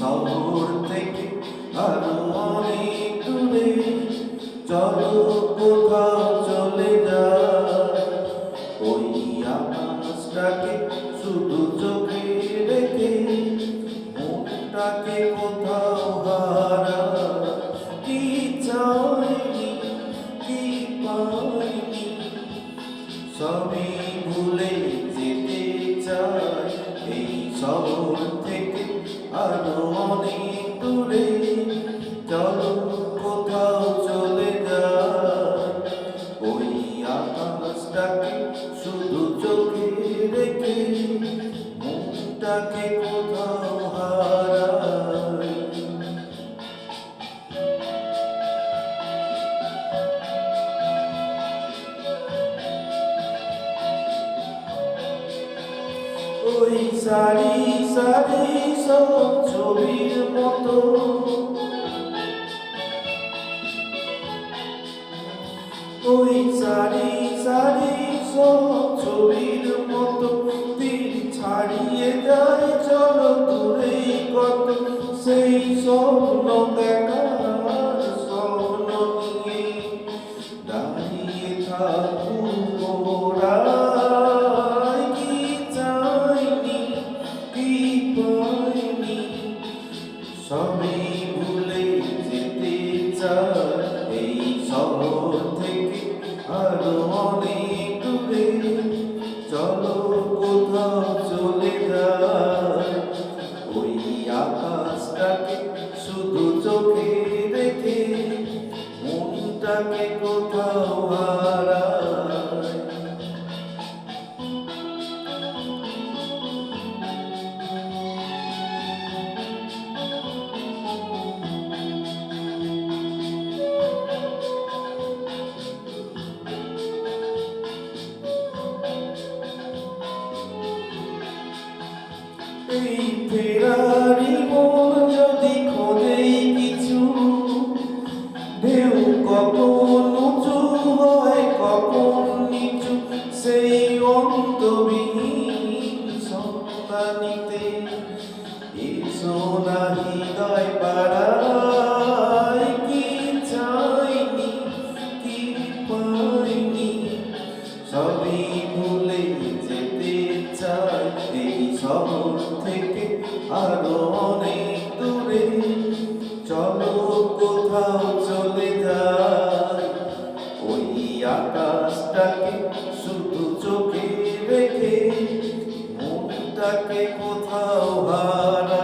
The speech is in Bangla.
শহর থেকে আরও অনেক দূরে চলো কোথাও চলে যায় ওই আকাশটাকে শুধু চোখে রেখে মনটাকে কোথাও হারা কি চাইনি, কি পাইনি? সবই ভুলে যেতে চাই এই শহর থেকে আরও অনেক দূরে কোথাও চলে যায়। ওই আকাশটাকে শুধু চোখে রেখে মনটাকে কোথাও হারাই ওই সারি সারি ছবির মতো। ওই সারি সারি সব ছবির মতো। তীর ছাড়িয়ে যায়, চলো দূরে কত। সেই স্বপ্ন দেখার স্বপ্ন নিয়ে দাঁড়িয়ে থাকুক কি চাইনি, কি পাইনি সবই ভুলে যেতে এই থেকে চলো ওই আকাশটাকে শুধু চোখে রেখে মনটাকে কোথাও এই ফেরারি যদি খোঁজেই কিছু, ঢেউ কখন উঁচু কখন নিচু, সেই অন্তবিহীন সন্তানিতে। এসো না হৃদয় পাড়ায় আকাশটাকে শুধু চোখে রেখে মনটাকে কোথাও হারা